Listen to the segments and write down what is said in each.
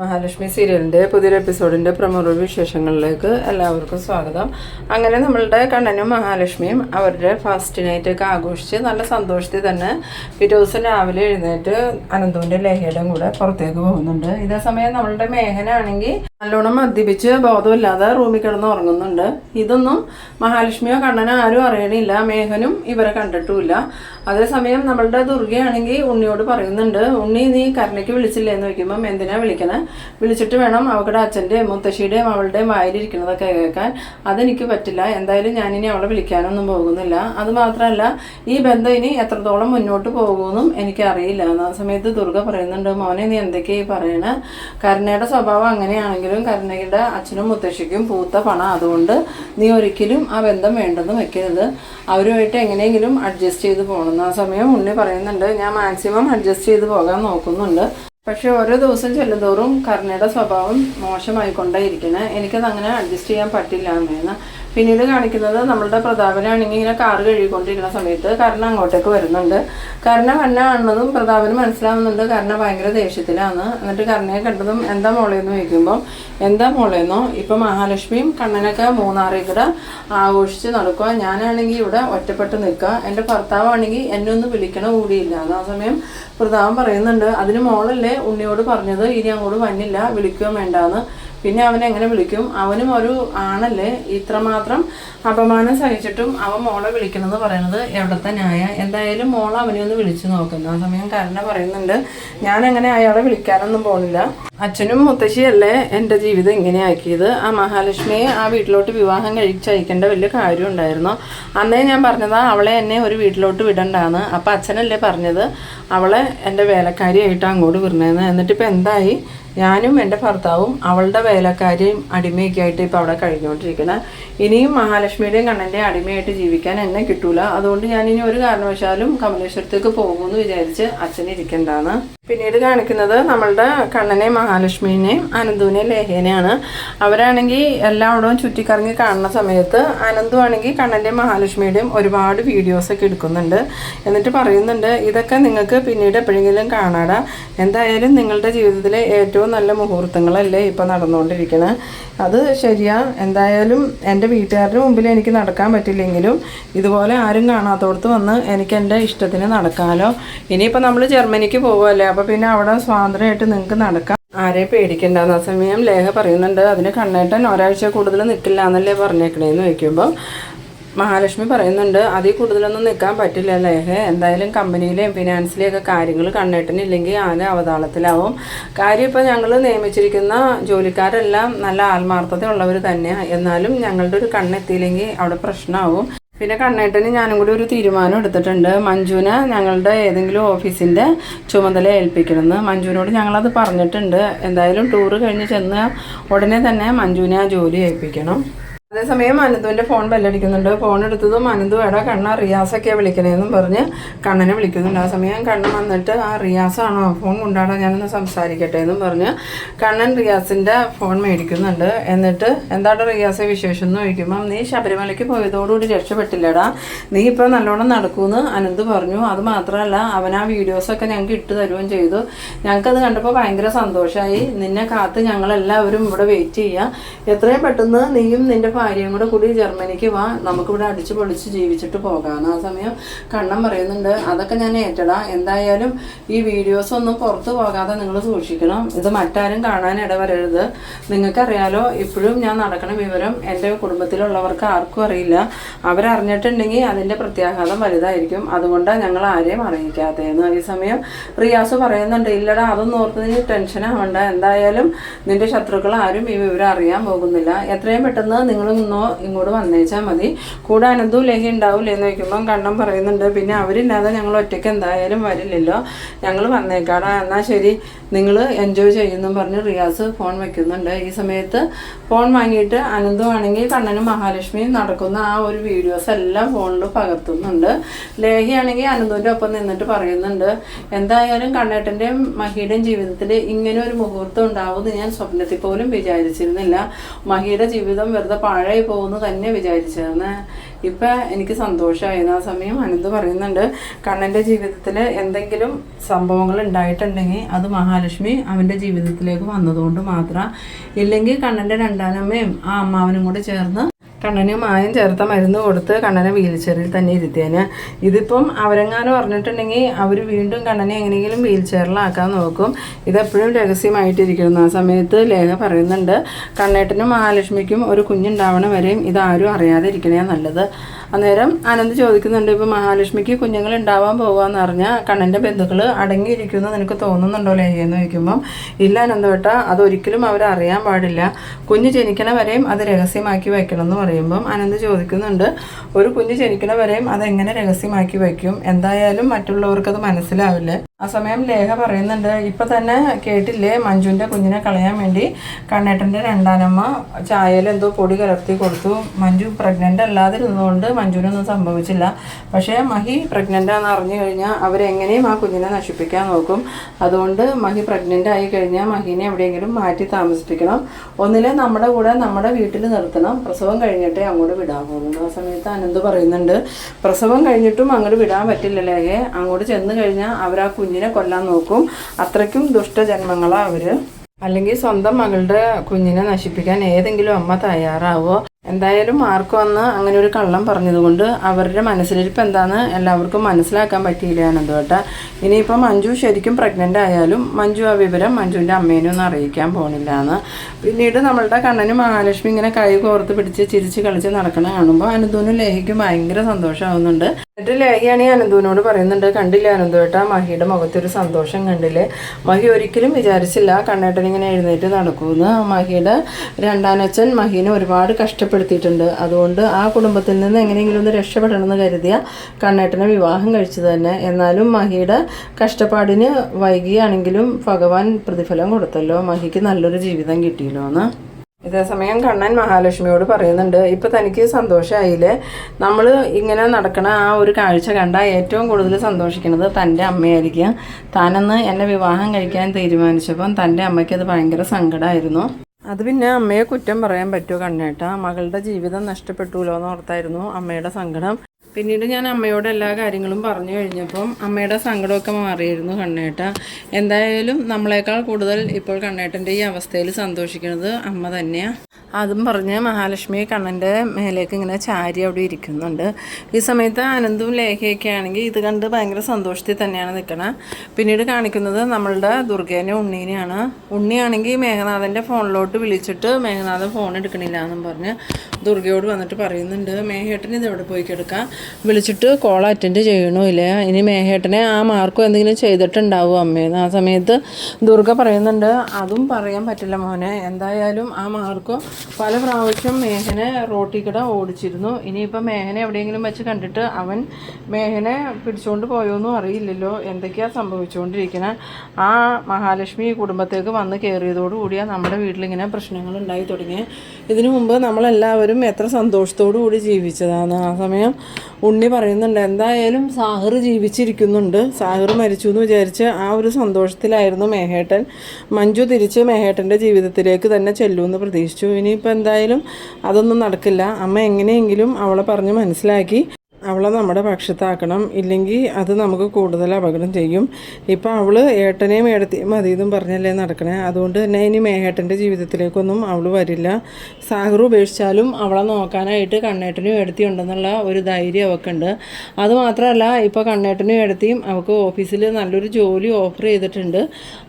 മഹാലക്ഷ്മി സീരിയലിന്റെ പുതിയൊരു എപ്പിസോഡിന്റെ പ്രമുഖ വിശേഷങ്ങളിലേക്ക് എല്ലാവർക്കും സ്വാഗതം. അങ്ങനെ നമ്മളുടെ കണ്ണനും മഹാലക്ഷ്മിയും അവരുടെ ഫസ്റ്റ് നൈറ്റൊക്കെ ആഘോഷിച്ച് നല്ല സന്തോഷത്തിൽ തന്നെ പിറ്റേ രാവിലെ എഴുന്നേറ്റ് അനന്തുവിന്റെ ലേഹയുടെയും കൂടെ പുറത്തേക്ക് പോകുന്നുണ്ട്. ഇതേ സമയം നമ്മളുടെ മേഘനാണെങ്കിൽ നല്ലോണം മദ്യപിച്ച് ബോധമില്ലാതെ റൂമിൽ കിടന്ന് ഉറങ്ങുന്നുണ്ട്. ഇതൊന്നും മഹാലക്ഷ്മിയോ കണ്ണനോ ആരും അറിയണില്ല. മേഘനും ഇവരെ കണ്ടിട്ടുമില്ല. അതേസമയം നമ്മളുടെ ദുർഗയാണെങ്കിൽ ഉണ്ണിയോട് പറയുന്നുണ്ട് ഉണ്ണി നീ കരുണയ്ക്ക് വിളിച്ചില്ലേ എന്ന് ചോദിക്കുമ്പം എന്തിനാ വിളിക്കണേ? വിളിച്ചിട്ട് വേണം അവളുടെ അച്ഛന്റെയും മുത്തശ്ശിയുടെയും അവളുടെയും വായിലിരിക്കുന്നതൊക്കെ കേൾക്കാൻ. അതെനിക്ക് പറ്റില്ല. എന്തായാലും ഞാനിനി അവളെ വിളിക്കാനൊന്നും പോകുന്നില്ല. അതുമാത്രമല്ല ഈ ബന്ധം ഇനി എത്രത്തോളം മുന്നോട്ട് പോകുമെന്നും എനിക്കറിയില്ല. ആ സമയത്ത് ദുർഗ പറയുന്നുണ്ട് മോനെ നീ എന്തൊക്കെയായി പറയണേ? കരുണയുടെ സ്വഭാവം അങ്ങനെയാണെങ്കിലും കരുണയുടെ അച്ഛനും മുത്തശ്ശിക്കും പൂത്ത പണം. അതുകൊണ്ട് നീ ഒരിക്കലും ആ ബന്ധം വേണ്ടെന്ന് വെക്കരുത്. അവരുമായിട്ട് എങ്ങനെയെങ്കിലും അഡ്ജസ്റ്റ് ചെയ്ത് പോകണം. ആ സമയം ഉണ്ണി പറയുന്നുണ്ട് ഞാൻ മാക്സിമം അഡ്ജസ്റ്റ് ചെയ്ത് പോകാൻ നോക്കുന്നുണ്ട്. പക്ഷെ ഓരോ ദിവസം ചെല്ലുന്തോറും കരുണയുടെ സ്വഭാവം മോശമായി മോശമായിക്കൊണ്ടേയിരിക്കണേ. എനിക്കത് അങ്ങനെ അഡ്ജസ്റ്റ് ചെയ്യാൻ പറ്റില്ല പിന്നെ പിന്നീട് കാണിക്കുന്നത് നമ്മളുടെ പ്രതാപനാണെങ്കിൽ ഇങ്ങനെ കാറ് കഴുകിക്കൊണ്ടിരിക്കുന്ന സമയത്ത് കർണ അങ്ങോട്ടേക്ക് വരുന്നുണ്ട്. കർണ കണ്ണ കാണുന്നതും പ്രതാപന് മനസ്സിലാവുന്നുണ്ട് കർണ ഭയങ്കര ദേഷ്യത്തിലാണ്. എന്നിട്ട് കർണയെ കണ്ടതും എന്താ മോളേന്ന് ചോദിക്കുമ്പം എന്താ മോളേന്നോ? ഇപ്പം മഹാലക്ഷ്മിയും കണ്ണനൊക്കെ മൂന്നാറിൽ ആഘോഷിച്ച് നടക്കുക ഞാനാണെങ്കിൽ ഇവിടെ ഒറ്റപ്പെട്ട് നിൽക്കുക എന്റെ ഭർത്താവാണെങ്കിൽ എന്നെ ഒന്ന് വിളിക്കണ കൂടിയില്ല. ആ സമയം പ്രതാപം പറയുന്നുണ്ട് അതിന് മോളല്ലേ ഉണ്ണിയോട് പറഞ്ഞത് ഇനി അങ്ങോട്ട് വന്നില്ല വിളിക്കുകയും വേണ്ടാന്ന്. പിന്നെ അവൻ എങ്ങനെ വിളിക്കും? അവനും ഒരു ആണല്ലേ ഇത്രമാത്രം അപമാനം സഹിച്ചിട്ടും അവൻ മോളെ വിളിക്കണമെന്ന് പറയുന്നത് എവിടത്തെ ന്യായ? എന്തായാലും മോൾ അവനെ ഒന്ന് വിളിച്ചു നോക്കുന്നു. ആ സമയം കരുണ പറയുന്നുണ്ട് ഞാൻ എങ്ങനെ അയാളെ വിളിക്കാനൊന്നും പോകുന്നില്ല അച്ഛനും മുത്തശ്ശിയല്ലേ എന്റെ ജീവിതം ഇങ്ങനെ ആക്കിയത് ആ മഹാലക്ഷ്മിയെ ആ വീട്ടിലോട്ട് വിവാഹം കഴിച്ചയക്കേണ്ട വലിയ കാര്യം ഉണ്ടായിരുന്നു. അന്നേ ഞാൻ പറഞ്ഞതാ അവളെ എന്നെ ഒരു വീട്ടിലോട്ട് വിടണ്ടാന്ന്. അപ്പം അച്ഛനല്ലേ പറഞ്ഞത്? അവളെ എന്റെ വേലക്കാരിയായിട്ട് അങ്ങോട്ട് വിടണേന്ന്. എന്നിട്ടിപ്പോൾ എന്തായി? ഞാനും എന്റെ ഭർത്താവും അവളുടെ വേലക്കാരിയും അടിമയൊക്കെ ആയിട്ട് ഇപ്പോൾ അവിടെ കഴിഞ്ഞുകൊണ്ടിരിക്കുന്നത് ഇനിയും മഹാലക്ഷ്മിയുടെയും കണ്ണന്റെ അടിമയായിട്ട് ജീവിക്കാൻ എന്നെ കിട്ടൂല. അതുകൊണ്ട് ഞാൻ ഇനി ഒരു കാരണവശാലും കമലേശ്വരത്തേക്ക് പോകുമെന്ന് വിചാരിച്ച് അച്ഛൻ ഇരിക്കണ്ടാണ് പിന്നീട് കാണിക്കുന്നത് നമ്മളുടെ കണ്ണനെ മഹാലക്ഷ്മിനെയും അനന്തുവിനെയും ലേഹേനെയാണ് അവരാണെങ്കിൽ എല്ലായിടവും ചുറ്റിക്കറങ്ങി കാണുന്ന സമയത്ത് അനന്തു ആണെങ്കിൽ കണ്ണന്റെയും മഹാലക്ഷ്മിയുടെയും ഒരുപാട് വീഡിയോസൊക്കെ എടുക്കുന്നുണ്ട്. എന്നിട്ട് പറയുന്നുണ്ട് ഇതൊക്കെ നിങ്ങൾക്ക് പിന്നീട് എപ്പോഴെങ്കിലും കാണാടാ. എന്തായാലും നിങ്ങളുടെ ജീവിതത്തിലെ ഏറ്റവും നല്ല മുഹൂർത്തങ്ങളല്ലേ ഇപ്പോൾ നടന്നുകൊണ്ടിരിക്കുന്നത് അത് ശരിയാ. എന്തായാലും എന്റെ വീട്ടുകാരുടെ മുമ്പിൽ എനിക്ക് നടക്കാൻ പറ്റില്ലെങ്കിലും ഇതുപോലെ ആരും കാണാത്തോടത്ത് വന്ന് എനിക്ക് എന്റെ ഇഷ്ടത്തിന് നടക്കാമല്ലോ ഇനിയിപ്പോൾ നമ്മൾ ജർമ്മനിക്ക് പോകുമല്ലേ അപ്പോൾ പിന്നെ അവിടെ സ്വാതന്ത്ര്യമായിട്ട് നിങ്ങൾക്ക് നടക്കാം ആരെ പേടിക്കണ്ട ആ സമയം ലേഖ പറയുന്നുണ്ട്. അതിന് കണ്ണേട്ടൻ ഒരാഴ്ച കൂടുതൽ നിൽക്കില്ല എന്നല്ലേ പറഞ്ഞേക്കണേന്ന് ചോദിക്കുമ്പോൾ മഹാലക്ഷ്മി പറയുന്നുണ്ട് അതിൽ കൂടുതലൊന്നും നിൽക്കാൻ പറ്റില്ല ലേഖ എന്തായാലും കമ്പനിയിലെയും ഫിനാൻസിലെയൊക്കെ കാര്യങ്ങൾ കണ്ണേട്ടനില്ലെങ്കിൽ ആകെ അവതാളത്തിലാവും. കാര്യം ഇപ്പോൾ ഞങ്ങൾ നിയമിച്ചിരിക്കുന്ന ജോലിക്കാരെല്ലാം നല്ല ആത്മാർത്ഥത ഉള്ളവർ തന്നെയാണ് എന്നാലും ഞങ്ങളുടെ ഒരു കണ്ണെത്തിയില്ലെങ്കിൽ അവിടെ പ്രശ്നമാവും. പിന്നെ കണ്ണേട്ടന് ഞാനും കൂടി ഒരു തീരുമാനം എടുത്തിട്ടുണ്ട്. മഞ്ജുവിനെ ഞങ്ങളുടെ ഏതെങ്കിലും ഓഫീസിന്റെ ചുമതല ഏൽപ്പിക്കണമെന്ന്. മഞ്ജുവിനോട് ഞങ്ങളത് പറഞ്ഞിട്ടുണ്ട്. എന്തായാലും ടൂറ് കഴിഞ്ഞ് ചെന്ന് ഉടനെ തന്നെ മഞ്ജുവിനെ ആ ജോലി ഏൽപ്പിക്കണം. അതേസമയം അനന്തുവിന്റെ ഫോൺ ബെല്ലടിക്കുന്നുണ്ട്. ഫോൺ എടുത്തതും അനന്തു എടാ കണ്ണ റിയാസൊക്കെയാണ് വിളിക്കണേന്നും പറഞ്ഞ് കണ്ണനെ വിളിക്കുന്നുണ്ട്. ആ സമയം കണ്ണൻ വന്നിട്ട് ആ റിയാസാണോ? ഫോൺ കൊണ്ടാടാ ഞാനൊന്ന് സംസാരിക്കട്ടെ എന്നും പറഞ്ഞ് കണ്ണൻ റിയാസിന്റെ ഫോൺ മേടിക്കുന്നുണ്ട്. എന്നിട്ട് എന്താണ് റിയാസെ വിശേഷം എന്ന് ചോദിക്കുമ്പം നീ ശബരിമലയ്ക്ക് പോയതോടുകൂടി രക്ഷപ്പെട്ടില്ലടാ. നീ ഇപ്പോൾ നല്ലോണം നടക്കുമെന്ന് അനന്ത് പറഞ്ഞു. അത് മാത്രമല്ല അവൻ ആ വീഡിയോസൊക്കെ ഞങ്ങൾക്ക് ഇട്ട് തരുകയും ചെയ്തു. ഞങ്ങൾക്കത് കണ്ടപ്പോൾ ഭയങ്കര സന്തോഷമായി നിന്നെ കാത്ത് ഞങ്ങളെല്ലാവരും ഇവിടെ വെയിറ്റ് ചെയ്യുക എത്രയും പെട്ടെന്ന് നീയും നിന്റെ ഭാര്യയും കൂടെ കൂടി ജർമ്മനിക്ക് വാ. നമുക്കിവിടെ അടിച്ചു പൊളിച്ച് ജീവിച്ചിട്ട് പോകാം ആ സമയം കണ്ണം പറയുന്നുണ്ട്. അതൊക്കെ ഞാൻ ഏറ്റടാ. എന്തായാലും ഈ വീഡിയോസ് ഒന്നും പുറത്തു പോകാതെ നിങ്ങൾ സൂക്ഷിക്കണം. ഇത് മറ്റാരും കാണാൻ ഇടവരരുത്. നിങ്ങൾക്കറിയാലോ ഇപ്പോഴും ഞാൻ നടക്കണ വിവരം എന്റെ കുടുംബത്തിലുള്ളവർക്ക് ആർക്കും അറിയില്ല. അവരറിഞ്ഞിട്ടുണ്ടെങ്കിൽ അതിന്റെ പ്രത്യാഘാതം വലുതായിരിക്കും. അതുകൊണ്ട് ഞങ്ങൾ ആരെയും അറിയിക്കാത്തതെന്ന്. ഈ സമയം റിയാസ് പറയുന്നുണ്ട് ഇല്ലടാ അതൊന്നും ഓർത്ത് നീ ടെൻഷൻ ആവണ്ട. എന്തായാലും നിന്റെ ശത്രുക്കൾ ആരും ഈ വിവരം അറിയാൻ പോകുന്നില്ല. എത്രയും പെട്ടെന്ന് നിങ്ങൾ ഇന്നോ ഇങ്ങോട്ട് വന്നേച്ചാൽ മതി. കൂടെ അനന്തും ലഹി ഉണ്ടാവില്ല എന്ന് ചോദിക്കുമ്പം കണ്ണം പറയുന്നുണ്ട്. പിന്നെ അവരില്ലാതെ ഞങ്ങൾ ഒറ്റയ്ക്ക് എന്തായാലും വരില്ലല്ലോ. ഞങ്ങൾ വന്നേക്കാടാ. എന്നാൽ ശരി. നിങ്ങൾ എൻജോയ് ചെയ്യുന്നു പറഞ്ഞ് റിയാസ് ഫോൺ വെക്കുന്നുണ്ട്. ഈ സമയത്ത് ഫോൺ വാങ്ങിയിട്ട് അനന്തും ആണെങ്കിൽ കണ്ണനും മഹാലക്ഷ്മിയും നടക്കുന്ന ആ ഒരു വീഡിയോസ് എല്ലാം ഫോണിൽ പകർത്തുന്നുണ്ട്. ആണെങ്കിൽ അനന്തുവിന്റെ ഒപ്പം നിന്നിട്ട് പറയുന്നുണ്ട്. എന്തായാലും കണ്ണേട്ടന്റെയും മഹിയുടെയും ജീവിതത്തിൽ ഇങ്ങനെ ഒരു മുഹൂർത്തം ഉണ്ടാവുമെന്ന് ഞാൻ സ്വപ്നത്തിൽ പോലും വിചാരിച്ചിരുന്നില്ല. മഹിയുടെ ജീവിതം വെറുതെ പാഴായി പോകുന്നു തന്നെ വിചാരിച്ചതെന്ന് ഇപ്പം എനിക്ക് സന്തോഷമായിരുന്നു. ആ സമയം അനന്ത് പറയുന്നുണ്ട് കണ്ണന്റെ ജീവിതത്തിൽ എന്തെങ്കിലും സംഭവങ്ങൾ ഉണ്ടായിട്ടുണ്ടെങ്കിൽ അത് മഹാലക്ഷ്മി അവന്റെ ജീവിതത്തിലേക്ക് വന്നതുകൊണ്ട് മാത്രം. ഇല്ലെങ്കിൽ കണ്ണന്റെ രണ്ടാനമ്മയും ആ അമ്മാവനും കൂടെ ചേർന്ന് കണ്ണന് മായം ചേർത്ത മരുന്ന് കൊടുത്ത് കണ്ണനെ വീൽ ചെയറിൽ തന്നെ ഇരുത്തിയാൽ ഇതിപ്പം അവരെങ്ങാനും പറഞ്ഞിട്ടുണ്ടെങ്കിൽ അവർ വീണ്ടും കണ്ണനെ എങ്ങനെയെങ്കിലും വീൽ ചെയറിലാക്കാൻ നോക്കും. ഇതെപ്പോഴും രഹസ്യമായിട്ടിരിക്കുന്നു. ആ സമയത്ത് ലേഖ പറയുന്നുണ്ട് കണ്ണേട്ടനും മഹാലക്ഷ്മിക്കും ഒരു കുഞ്ഞുണ്ടാവണ വരെയും ഇതാരും അറിയാതെ ഇരിക്കണേ നല്ലത്. അന്നേരം ആനന്ദ് ചോദിക്കുന്നുണ്ട് ഇപ്പൊ മഹാലക്ഷ്മിക്ക് കുഞ്ഞുങ്ങൾ ഉണ്ടാവാൻ പോവാന്ന് അറിഞ്ഞാൽ കണ്ണന്റെ ബന്ധുക്കൾ അടങ്ങിയിരിക്കുമെന്ന് നിനക്ക് തോന്നുന്നുണ്ടോ എന്ന് ചോദിക്കുമ്പോൾ ഇല്ല അനന്തവട്ട അതൊരിക്കലും അവരറിയാൻ പാടില്ല. കുഞ്ഞ് ജനിക്കണ വരെയും അത് രഹസ്യമാക്കി വയ്ക്കണം എന്ന് പറയുമ്പം അനന്ത് ചോദിക്കുന്നുണ്ട് ഒരു കുഞ്ഞ് ജനിക്കണ വരെയും അതെങ്ങനെ രഹസ്യമാക്കി വയ്ക്കും? എന്തായാലും മറ്റുള്ളവർക്ക് അത് മനസ്സിലാവില്ലേ. ആ സമയം ലേഖ പറയുന്നുണ്ട്. ഇപ്പൊ തന്നെ കേട്ടില്ലേ മഞ്ജുവിന്റെ കുഞ്ഞിനെ കളയാൻ വേണ്ടി? കണ്ണേട്ടന്റെ രണ്ടാനമ്മ ചായയിൽ എന്തോ പൊടി കലർത്തി കൊടുത്തു. മഞ്ജു പ്രഗ്നന്റ് അല്ലാതിരുന്നതുകൊണ്ട് മഞ്ജുവിനൊന്നും സംഭവിച്ചില്ല. പക്ഷേ മഹി പ്രഗ്നന്റ് ആണെന്ന് അറിഞ്ഞു കഴിഞ്ഞാൽ അവരെങ്ങനെയും ആ കുഞ്ഞിനെ നശിപ്പിക്കാൻ നോക്കും. അതുകൊണ്ട് മഹി പ്രഗ്നന്റ് ആയി കഴിഞ്ഞാൽ മഹിനെ എവിടെയെങ്കിലും മാറ്റി താമസിപ്പിക്കണം. ഒന്നിലെ നമ്മുടെ കൂടെ നമ്മുടെ വീട്ടിൽ നിർത്തണം. പ്രസവം കഴിഞ്ഞിട്ടേ അങ്ങോട്ട് വിടാൻ പോകുന്നു ആ സമയത്ത് അനന്ത് പറയുന്നുണ്ട് പ്രസവം കഴിഞ്ഞിട്ടും അങ്ങോട്ട് വിടാൻ പറ്റില്ല ലേഖയെ. അങ്ങോട്ട് ചെന്ന് കഴിഞ്ഞാൽ അവരാ കുഞ്ഞിനെ കൊല്ലാൻ നോക്കും. അത്രയ്ക്കും ദുഷ്ടജന്മങ്ങളാണ് അവർ. അല്ലെങ്കിൽ സ്വന്തം മകളുടെ കുഞ്ഞിനെ നശിപ്പിക്കാൻ ഏതെങ്കിലും അമ്മ തയ്യാറാവോ? എന്തായാലും ആർക്കും അന്ന് അങ്ങനെ ഒരു കള്ളം പറഞ്ഞതുകൊണ്ട് അവരുടെ മനസ്സിലിരിപ്പ് എന്താന്ന് എല്ലാവർക്കും മനസ്സിലാക്കാൻ പറ്റിയില്ല അനന്തോട്ട ഇനിയിപ്പോൾ മഞ്ജു ശരിക്കും പ്രഗ്നന്റ് ആയാലും മഞ്ജു ആ വിവരം മഞ്ജുവിന്റെ അമ്മേനെ ഒന്നും അറിയിക്കാൻ പോണില്ല എന്ന്. പിന്നീട് നമ്മളുടെ കണ്ണനും മഹാലക്ഷ്മി ഇങ്ങനെ കൈ കോർത്ത് പിടിച്ച് ചിരിച്ച് കളിച്ച് നടക്കണ കാണുമ്പോൾ അനന്തൂനും ലേഹിക്കും ഭയങ്കര സന്തോഷമാവുന്നുണ്ട്. എന്നിട്ട് ലേഹിയാണെങ്കിൽ അനന്തുവിനോട് പറയുന്നുണ്ട് കണ്ടില്ല അനന്തുവേട്ട മഹിയുടെ മുഖത്തൊരു സന്തോഷം കണ്ടില്ലേ? മഹി ഒരിക്കലും വിചാരിച്ചില്ല കണ്ണേട്ടൻ ഇങ്ങനെ എഴുന്നേറ്റ് നടക്കുമെന്ന് മഹിയുടെ രണ്ടാനച്ഛൻ മഹീനെ ഒരുപാട് കഷ്ടപ്പെടുത്തിയിട്ടുണ്ട്. അതുകൊണ്ട് ആ കുടുംബത്തിൽ നിന്ന് എങ്ങനെയെങ്കിലും ഒന്ന് രക്ഷപ്പെടണമെന്ന് കരുതിയ കണ്ണേട്ടനെ വിവാഹം കഴിച്ചത് തന്നെ. എന്നാലും മഹിയുടെ കഷ്ടപ്പാടിന് വൈകിയാണെങ്കിലും ഭഗവാൻ പ്രതിഫലം കൊടുത്തല്ലോ. മഹിക്ക് നല്ലൊരു ജീവിതം കിട്ടിയല്ലോ എന്ന്. ഇതേസമയം കണ്ണൻ മഹാലക്ഷ്മിയോട് പറയുന്നുണ്ട് ഇപ്പൊ തനിക്ക് സന്തോഷമായില്ലേ നമ്മൾ ഇങ്ങനെ നടക്കണ ആ ഒരു കാഴ്ച കണ്ട ഏറ്റവും കൂടുതൽ സന്തോഷിക്കുന്നത് തന്റെ അമ്മയായിരിക്കും. താനെന്ന് എന്നെ വിവാഹം കഴിക്കാൻ തീരുമാനിച്ചപ്പം തന്റെ അമ്മയ്ക്ക് അത് ഭയങ്കര സങ്കടമായിരുന്നു അത് പിന്നെ അമ്മയെ കുറ്റം പറയാൻ പറ്റുമോ കണ്ണേട്ട? മകളുടെ ജീവിതം നഷ്ടപ്പെട്ടുല്ലോ എന്ന് ഓർത്തായിരുന്നു അമ്മയുടെ സങ്കടം. പിന്നീട് ഞാൻ അമ്മയോട് എല്ലാ കാര്യങ്ങളും പറഞ്ഞു കഴിഞ്ഞപ്പം അമ്മയുടെ സങ്കടമൊക്കെ മാറിയിരുന്നു കണ്ണേട്ട. എന്തായാലും നമ്മളെക്കാൾ കൂടുതൽ ഇപ്പോൾ കണ്ണേട്ടന്റെ ഈ അവസ്ഥയിൽ സന്തോഷിക്കുന്നത് അമ്മ തന്നെയാണ് അതും പറഞ്ഞ് മഹാലക്ഷ്മി കണ്ണന്റെ മേലേക്ക് ഇങ്ങനെ ചാരി അവിടെ ഇരിക്കുന്നുണ്ട്. ഈ സമയത്ത് അനന്തും ലേഖയൊക്കെ ആണെങ്കിൽ ഇത് കണ്ട് ഭയങ്കര സന്തോഷത്തിൽ തന്നെയാണ് നിൽക്കണത് പിന്നീട് കാണിക്കുന്നത് നമ്മളുടെ ദുർഗേനെ ഉണ്ണീനെയാണ്. ഉണ്ണിയാണെങ്കിൽ മേഘനാഥന്റെ ഫോണിലോട്ട് വിളിച്ചിട്ട് മേഘനാഥൻ ഫോൺ എടുക്കണില്ല എന്നും പറഞ്ഞ് ദുർഗയോട് വന്നിട്ട് പറയുന്നുണ്ട് മേഘേട്ടൻ ഇത് എവിടെ പോയി കിടക്കാം? വിളിച്ചിട്ട് കോൾ അറ്റൻഡ് ചെയ്യണമില്ല ഇനി മേഹേട്ടനെ ആ മാർക്കും എന്തെങ്കിലും ചെയ്തിട്ടുണ്ടാവും അമ്മയെന്ന് ആ സമയത്ത് ദുർഗ പറയുന്നുണ്ട് അതും പറയാൻ പറ്റില്ല മോനെ. എന്തായാലും ആ മാർക്കോ പല പ്രാവശ്യം മേഹനെ റോട്ടിൽ കൂടെ ഓടിച്ചിരുന്നു. ഇനിയിപ്പം മേഹനെ എവിടെയെങ്കിലും വെച്ച് കണ്ടിട്ട് അവൻ മേഹനെ പിടിച്ചുകൊണ്ട് പോയോന്നും അറിയില്ലല്ലോ. എന്തൊക്കെയാ സംഭവിച്ചുകൊണ്ടിരിക്കുന്നത് ആ മഹാലക്ഷ്മി കുടുംബത്തേക്ക് വന്ന് കയറിയതോടുകൂടിയാണ് നമ്മുടെ വീട്ടിലിങ്ങനെ പ്രശ്നങ്ങൾ ഉണ്ടായി തുടങ്ങിയത് ഇതിനു മുമ്പ് നമ്മളെല്ലാവരും എത്ര സന്തോഷത്തോടു കൂടി ജീവിച്ചതാണ്. ആ സമയം ഉണ്ണി പറയുന്നുണ്ട് എന്തായാലും സാഹർ ജീവിച്ചിരിക്കുന്നുണ്ട്. സാഹർ മരിച്ചു എന്ന് വിചാരിച്ച് ആ ഒരു സന്തോഷത്തിലായിരുന്നു മേഹേട്ടൻ. മഞ്ജു തിരിച്ച് മേഹേട്ടന്റെ ജീവിതത്തിലേക്ക് തന്നെ ചെല്ലുമെന്ന് പ്രതീക്ഷിച്ചു. ഇനിയിപ്പോൾ എന്തായാലും അതൊന്നും നടക്കില്ല. അമ്മ എങ്ങനെയെങ്കിലും അവളെ പറഞ്ഞ് മനസ്സിലാക്കി അവളെ നമ്മുടെ പക്ഷത്താക്കണം. ഇല്ലെങ്കിൽ അത് നമുക്ക് കൂടുതൽ അപകടം ചെയ്യും. ഇപ്പം അവൾ ഏട്ടനെയും ഏടത്തെയും എന്നും പറഞ്ഞല്ലേ നടക്കണേ. അതുകൊണ്ട് തന്നെ ഇനി മേഹേട്ടന്റെ ജീവിതത്തിലേക്കൊന്നും അവൾ വരില്ല. സാഹർ ഉപേക്ഷിച്ചാലും അവളെ നോക്കാനായിട്ട് കണ്ണേട്ടനും ഏടത്തിയും ഉണ്ടെന്നുള്ള ഒരു ധൈര്യം അവൾക്കുണ്ട്. അതുമാത്രമല്ല ഇപ്പോൾ കണ്ണേട്ടനും ഏടത്തിയും അവൾക്ക് ഓഫീസിൽ നല്ലൊരു ജോലി ഓഫർ ചെയ്തിട്ടുണ്ട്.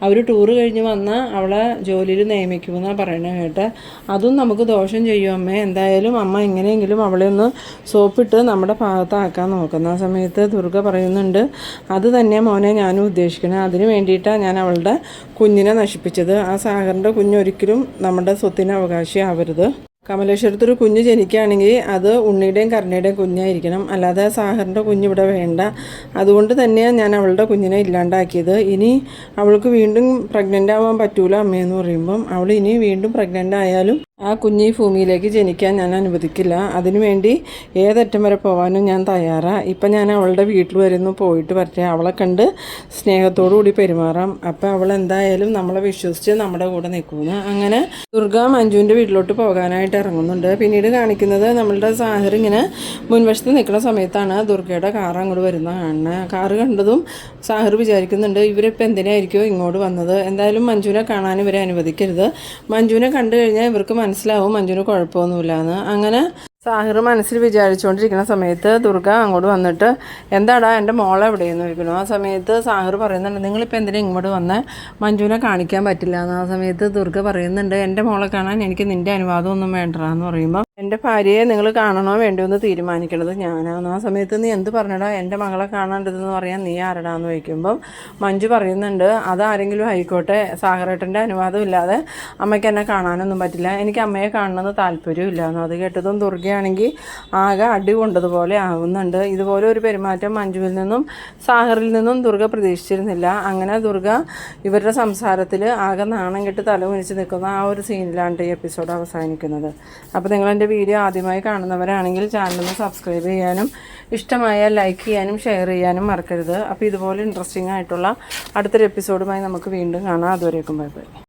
അവർ ടൂറ് കഴിഞ്ഞ് വന്നാൽ അവളെ ജോലിയിൽ നിയമിക്കുമെന്നാണ് പറയണത് കേട്ടെ. അതും നമുക്ക് ദോഷം ചെയ്യും അമ്മ. എന്തായാലും അമ്മ എങ്ങനെയെങ്കിലും അവളെ ഒന്ന് സോപ്പിട്ട് നമ്മുടെ ഭാഗത്താക്കാൻ നോക്കുന്ന സമയത്ത് ദുർഗ പറയുന്നുണ്ട് അത് തന്നെ മോനെ ഞാനും ഉദ്ദേശിക്കണം. അതിന് വേണ്ടിയിട്ടാണ് ഞാൻ അവളുടെ കുഞ്ഞിനെ നശിപ്പിച്ചത്. ആ സാഗറിന്റെ കുഞ്ഞൊരിക്കലും നമ്മുടെ സ്വത്തിന് അവകാശിയാവരുത്. കമലേശ്വരത്ത് ഒരു കുഞ്ഞ് ജനിക്കുകയാണെങ്കിൽ അത് ഉണ്ണിയുടെയും കരുണയുടെയും കുഞ്ഞായിരിക്കണം. അല്ലാതെ സാഹറിന്റെ കുഞ്ഞ് ഇവിടെ വേണ്ട. അതുകൊണ്ട് തന്നെയാണ് ഞാൻ അവളുടെ കുഞ്ഞിനെ ഇല്ലാണ്ടാക്കിയത്. ഇനി അവൾക്ക് വീണ്ടും പ്രഗ്നന്റ് ആവാൻ പറ്റൂല അമ്മയെന്ന് പറയുമ്പം. അവൾ ഇനി വീണ്ടും പ്രഗ്നന്റ് ആയാലും ആ കുഞ്ഞി ഭൂമിയിലേക്ക് ജനിക്കാൻ ഞാൻ അനുവദിക്കില്ല. അതിനുവേണ്ടി ഏതറ്റം വരെ പോകാനും ഞാൻ തയ്യാറാണ് ഇപ്പം ഞാൻ അവളുടെ വീട്ടിൽ വരുന്നു പോയിട്ട് വരട്ടെ. അവളെ കണ്ട് സ്നേഹത്തോടു കൂടി പെരുമാറാം. അപ്പം അവൾ എന്തായാലും നമ്മളെ വിശ്വസിച്ച് നമ്മുടെ കൂടെ നിൽക്കുന്നു. അങ്ങനെ ദുർഗ മഞ്ജുവിന്റെ വീട്ടിലോട്ട് പോകാനായിട്ട് ഇറങ്ങുന്നുണ്ട്. പിന്നീട് കാണിക്കുന്നത് നമ്മളുടെ സാഹർ ഇങ്ങനെ മുൻവശത്ത് നിൽക്കുന്ന സമയത്താണ് ദുർഗയുടെ കാർ അങ്ങോട്ട് വരുന്ന കാണുന്നത്. കാറ് കണ്ടതും സാഹർ വിചാരിക്കുന്നുണ്ട് ഇവരിപ്പോൾ എന്തിനായിരിക്കും ഇങ്ങോട്ട് വന്നത്? എന്തായാലും മഞ്ജുവിനെ കാണാൻ ഇവരെ അനുവദിക്കരുത്. മഞ്ജുവിനെ കണ്ടു കഴിഞ്ഞാൽ ഇവർക്ക് മനസ്സിലാവും മഞ്ജുവിന് കുഴപ്പമൊന്നുമില്ലാന്ന്. അങ്ങനെ സാഹിർ മനസ്സിൽ വിചാരിച്ചുകൊണ്ടിരിക്കുന്ന സമയത്ത് ദുർഗ അങ്ങോട്ട് വന്നിട്ട് എന്താടാ എന്റെ മോളെ എവിടെയെന്ന് ചോദിക്കുന്നു. ആ സമയത്ത് സാഹിർ പറയുന്നുണ്ട് നിങ്ങളിപ്പോൾ എന്തിനാ ഇങ്ങോട്ട് വന്ന്? മഞ്ജുവിനെ കാണിക്കാൻ പറ്റില്ല എന്ന് ആ സമയത്ത് ദുർഗ പറയുന്നുണ്ട് എന്റെ മോളെ കാണാൻ എനിക്ക് നിന്റെ അനുവാദമൊന്നും ഒന്നും വേണ്ടടാന്ന് പറയുമ്പോൾ എന്റെ ഭാര്യയെ നിങ്ങൾ കാണണോ വേണ്ടോ എന്ന് തീരുമാനിക്കണത് ഞാനാണ് ആ സമയത്ത് നീ എന്ത് പറഞ്ഞടാ? എന്റെ മകളെ കാണേണ്ടതെന്ന് പറയാൻ നീ ആരടാന്ന് ചോദിക്കുമ്പം മഞ്ജു പറയുന്നുണ്ട് അതാരെങ്കിലും ആയിക്കോട്ടെ. സാഗറേട്ടന്റെ അനുവാദം ഇല്ലാതെ അമ്മയ്ക്ക് എന്നെ കാണാനൊന്നും പറ്റില്ല. എനിക്ക് അമ്മയെ കാണണമെന്ന് താല്പര്യമില്ല എന്ന്. അത് കേട്ടതും ദുർഗയാണെങ്കിൽ ആകെ അടി കൊണ്ടതുപോലെ ആവുന്നുണ്ട്. ഇതുപോലെ ഒരു പെരുമാറ്റം മഞ്ജുവിൽ നിന്നും സാഗറിൽ നിന്നും ദുർഗ പ്രതീക്ഷിച്ചിരുന്നില്ല. അങ്ങനെ ദുർഗ ഇവരുടെ സംസാരത്തിൽ ആകെ നാണം കെട്ട് തല കുനിച്ച് നിൽക്കുന്ന ആ ഒരു സീനിലാണ് ഈ എപ്പിസോഡ് അവസാനിക്കുന്നത്. അപ്പോൾ നിങ്ങൾ എന്റെ വീഡിയോ ആദ്യമായി കാണുന്നവരാണെങ്കിൽ ചാനലൊന്ന് സബ്സ്ക്രൈബ് ചെയ്യാനും ഇഷ്ടമായാൽ ലൈക്ക് ചെയ്യാനും ഷെയർ ചെയ്യാനും മറക്കരുത്. അപ്പോൾ ഇതുപോലെ ഇൻട്രസ്റ്റിംഗ് ആയിട്ടുള്ള അടുത്തൊരു എപ്പിസോഡുമായി നമുക്ക് വീണ്ടും കാണാം. അതുവരേക്കും ബൈ ബൈ